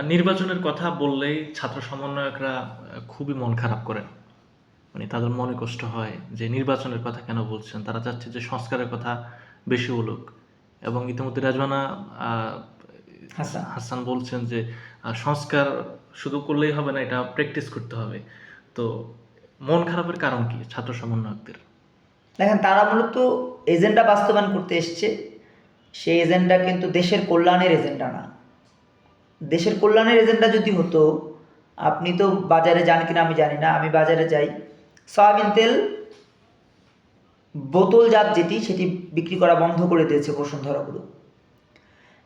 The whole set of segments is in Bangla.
নির্বাচনের কথা বললেই ছাত্র সমন্বয়করা খুবই মন খারাপ করেন। মানে তাদের মনে কষ্ট হয় যে নির্বাচনের কথা কেন বলছেন? তারা চাচ্ছে যে সংস্কারের কথা বেশি বলুক। এবং ইতিমধ্যে হাসান। হাসান বলছেন যে সংস্কার শুধু করলেই হবে না এটা প্র্যাকটিস করতে হবে। তো মন খারাপের কারণ কি ছাত্র সমন্বয়কদের? দেখেন তারা মূলত এজেন্ডা বাস্তবায়ন করতে এসছে। সেই এজেন্ডা কিন্তু দেশের কল্যাণের এজেন্ডা না। দেশের কল্যাণের এজেন্ডা যদি হতো, আপনি তো বাজারে যান কিনা আমি জানি না, আমি বাজারে যাই। সয়াবিন তেল বোতলজাত যেটি, সেটি বিক্রি করা বন্ধ করে দিয়েছে বসুন্ধরা গ্রুপ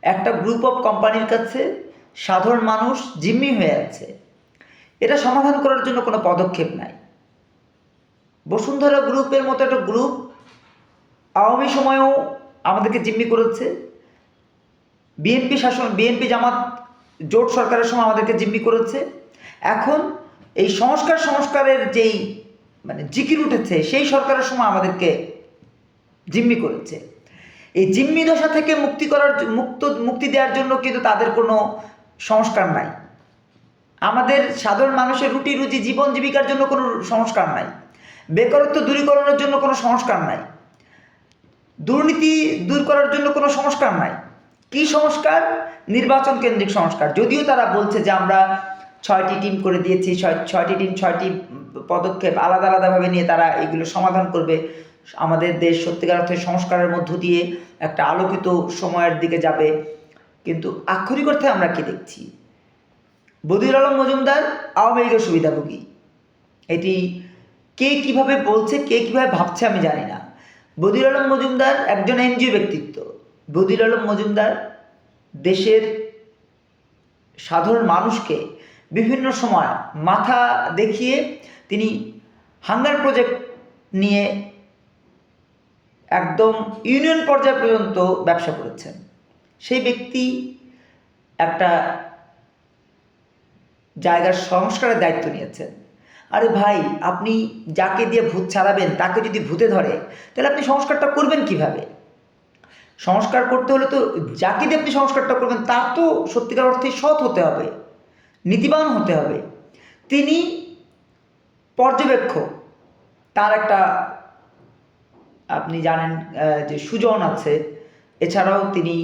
একটা গ্রুপ অফ কোম্পানির কাছে সাধারণ মানুষ জিম্মি হয়ে আছে। এটা সমাধান করার জন্য কোনো পদক্ষেপ নাই। বসুন্ধরা গ্রুপের মতো একটা গ্রুপ আওয়ামী সময়েও আমাদেরকে জিম্মি করেছে। বিএনপি শাসন, বিএনপি জামাত জোট সরকারের সময় আমাদেরকে জিম্মি করেছে। এখন এই সংস্কার সংস্কারের যেই মানে জিকির উঠেছে, সেই সরকারের সময় আমাদেরকে জিম্মি করেছে। এই জিম্মি দশা থেকে মুক্তি করার মুক্ত, মুক্তি দেওয়ার জন্য কিন্তু তাদের কোনো সংস্কার নাই। আমাদের সাধারণ মানুষের রুটি রুজি জীবন জীবিকার জন্য কোনো সংস্কার নাই। বেকারত্ব দূরীকরণের জন্য কোনো সংস্কার নাই। দুর্নীতি দূর করার জন্য কোনো সংস্কার নাই। কি সংস্কার? নির্বাচন কেন্দ্রিক সংস্কার। যদিও তারা বলছে যে আমরা ছয়টি টিম করে দিয়েছি, ছয়- ছয়টি টিম ছয়টি পদক্ষেপ আলাদা আলাদাভাবে নিয়ে তারা এগুলো সমাধান করবে। আমাদের দেশ সত্যিকার অর্থে সংস্কারের মধ্য দিয়ে একটা আলোকিত সময়ের দিকে যাবে। কিন্তু আক্ষরিক অর্থে আমরা কি দেখছি? বদিউল আলম মজুমদার, আওয়ামী লীগের সুবিধাভোগী। এটি কে কীভাবে বলছে, কে কীভাবে ভাবছে আমি জানি না। বদিউল আলম মজুমদার একজন এনজিও ব্যক্তিত্ব। বদিউল আলম মজুমদার দেশের সাধারণ মানুষকে বিভিন্ন সময় মাথা দেখিয়ে তিনি হাঙ্গার প্রজেক্ট নিয়ে একদম ইউনিয়ন পর্যায় পর্যন্ত ব্যবসা করেছেন। সেই ব্যক্তি একটা জায়গার সংস্কারের দায়িত্ব নিয়েছেন। আরে ভাই, আপনি যাকে দিয়ে ভূত ছাড়াবেন, তাকে যদি ভূতে ধরে, তাহলে আপনি সংস্কারটা করবেন কীভাবে? সংস্কার করতে হলে তো যাকে আপনি সংস্কারটা করবেন তার তো সত্যিকার অর্থে সৎ হতে হবে, নীতিবান হতে হবে। তিনি পর্যবেক্ষক তার একটা, আপনি জানেন যে সুজন আছে, এছাড়াও তিনি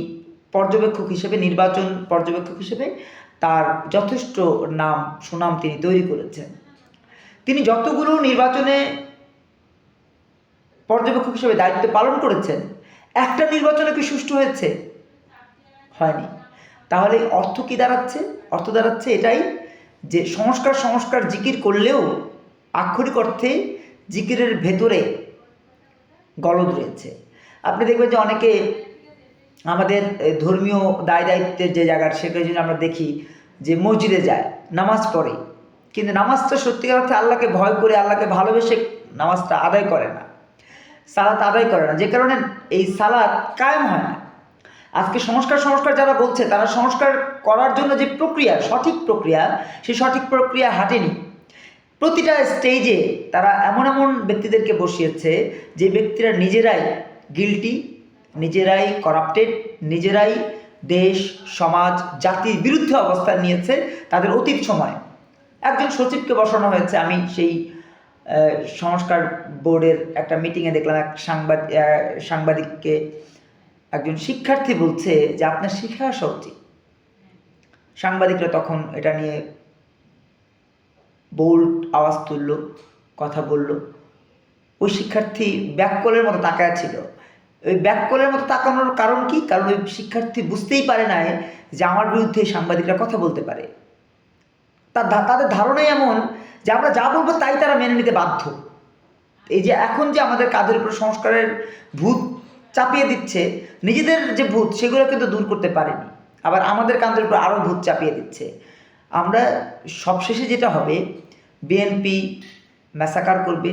পর্যবেক্ষক হিসেবে, নির্বাচন পর্যবেক্ষক হিসেবে তার যথেষ্ট নাম, সুনাম তিনি তৈরি করেছেন। তিনি যতগুলো নির্বাচনে পর্যবেক্ষক হিসেবে দায়িত্ব পালন করেছেন একটা নির্বাচনে কি সুষ্ঠু হয়েছে? হয়নি। তাহলে অর্থ কি দাঁড়াচ্ছে? অর্থ দাঁড়াচ্ছে এটাই যে সংস্কার সংস্কার জিকির করলেও আক্ষরিক অর্থে জিকিরের ভেতরে গলদ রয়েছে। আপনি দেখবেন যে অনেকে আমাদের ধর্মীয় দায় দায়িত্বের যে জায়গার সেটার জন্য আমরা দেখি যে মসজিদে যায়, নামাজ পড়ে, কিন্তু নামাজটা সত্যিকার অর্থে আল্লাহকে ভয় করে, আল্লাহকে ভালোবেসে নামাজটা আদায় করে না। সালাত আদায় করে না, যে কারণে এই সালাত কায়েম হয় না। আজকে সংস্কার সংস্কার যারা বলছে, তারা সংস্কার করার জন্য যে প্রক্রিয়া, সঠিক প্রক্রিয়া, সেই সঠিক প্রক্রিয়া হাঁটেনি। প্রতিটা স্টেজে তারা এমন এমন ব্যক্তিদেরকে বসিয়েছে, যে ব্যক্তিরা নিজেরাই গিলটি নিজেরাই করাপ্টেড নিজেরাই দেশ, সমাজ, জাতির বিরুদ্ধে অবস্থান নিয়েছে তাদের অতীত সময়। একজন সচিবকে বসানো হয়েছে, আমি সেই সংস্কার বোর্ডের একটা মিটিংয়ে দেখলাম এক সাংবাদিক সাংবাদিককে একজন শিক্ষার্থী বলছে যে, আপনার শিক্ষা আসা উচিত সাংবাদিকরা তখন এটা নিয়ে বোল্ড আওয়াজ তুলল, কথা বলল। ওই শিক্ষার্থী ব্যাককলের মতো তাকায় ছিল। ওই ব্যাককলের মতো তাকানোর কারণ কি? কারণ ওই শিক্ষার্থী বুঝতেই পারে না যে, আমার বিরুদ্ধে সাংবাদিকরা কথা বলতে পারে। তার তাদের ধারণাই এমন যে আমরা যা বলব তাই তারা মেনে নিতে বাধ্য। এই যে এখন যে আমাদের কাঁধের উপর সংস্কারের ভূত চাপিয়ে দিচ্ছে, নিজেদের যে ভূত সেগুলো কিন্তু দূর করতে পারেনি। আবার আমাদের কাঁধের উপর আরও ভূত চাপিয়ে দিচ্ছে। আমরা সবশেষে যেটা হবে বিএনপি ম্যাসাকার করবে,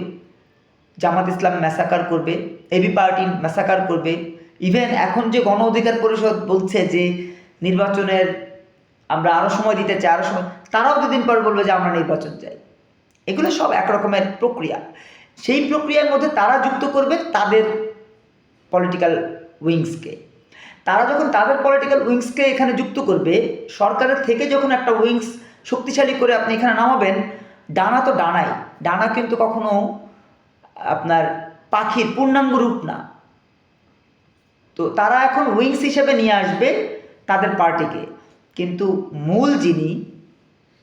জামাত ইসলাম ম্যাসাকার করবে এবি পার্টি ম্যাসাকার করবে। ইভেন এখন যে গণ অধিকার পরিষদ বলছে যে নির্বাচনের আমরা আরও সময় দিতে চাই আরও সময়, তারাও দুদিন পর বলবে যে আমরা নির্বাচন চাই। এগুলো সব একরকমের প্রক্রিয়া। সেই প্রক্রিয়ার মধ্যে তারা যুক্ত করবে তাদের পলিটিক্যাল উইংসকে তারা যখন তাদের পলিটিক্যাল উইংসকে এখানে যুক্ত করবে, সরকারের থেকে যখন একটা উইংস শক্তিশালী করে আপনি এখানে নামাবেন, ডানা তো ডানাই। ডানা কিন্তু কখনো আপনার পাখির পূর্ণাঙ্গ রূপ না। তো তারা এখন উইংস হিসেবে নিয়ে আসবে তাদের পার্টিকে কিন্তু মূল যিনি,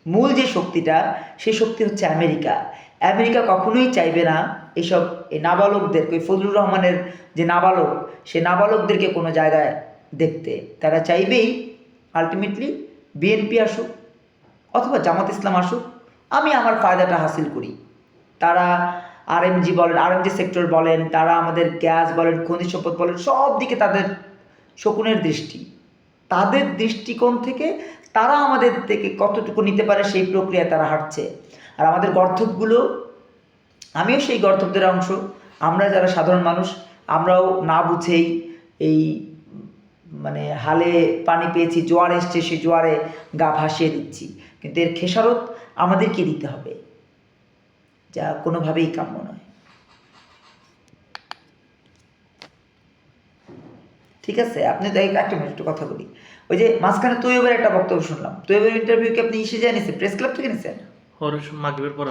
মূল যে শক্তিটা, সেই শক্তি হচ্ছে আমেরিকা। আমেরিকা কখনোই চাইবে না এসব এই নাবালকদেরকে, ওই ফজলুর রহমানের যে নাবালক, সে নাবালকদেরকে কোনো জায়গায় দেখতে। তারা চাইবেই আলটিমেটলি বিএনপি আসুক অথবা জামাত ইসলাম আসুক। আমি আমার ফায়দাটা হাসিল করি। তারা আরএমজি বলেন আরএমজি সেক্টর বলেন, তারা আমাদের গ্যাস বলেন, খনিজ সম্পদ বলেন সব দিকে তাদের শকুনের দৃষ্টি। তাদের দৃষ্টিকোণ থেকে তারা আমাদের থেকে কতটুকু নিতে পারে সেই প্রক্রিয়ায় তারা হাঁটছে। আর আমাদের গর্থকগুলো আমিও সেই গর্থকদের অংশ। আমরা যারা সাধারণ মানুষ, আমরাও না বুঝেই এই মানে হালে পানি পেয়েছি, জোয়ার এসছে সেই জোয়ারে গা ভাসিয়ে দিচ্ছি। কিন্তু এর খেসারত আমাদেরকে দিতে হবে। যা কোনোভাবেই কাম্য নয়। ঠিক আছে? আপনি তো একটা মিনিট একটু কথা বলি। ওই যে মাঝখানে তৈবের একটা বক্তব্য শুনলাম। তুই এবার ইন্টারভিউ কি আপনি ইসে জানিয়েছেন প্রেস ক্লাব থেকে নিছেন? পর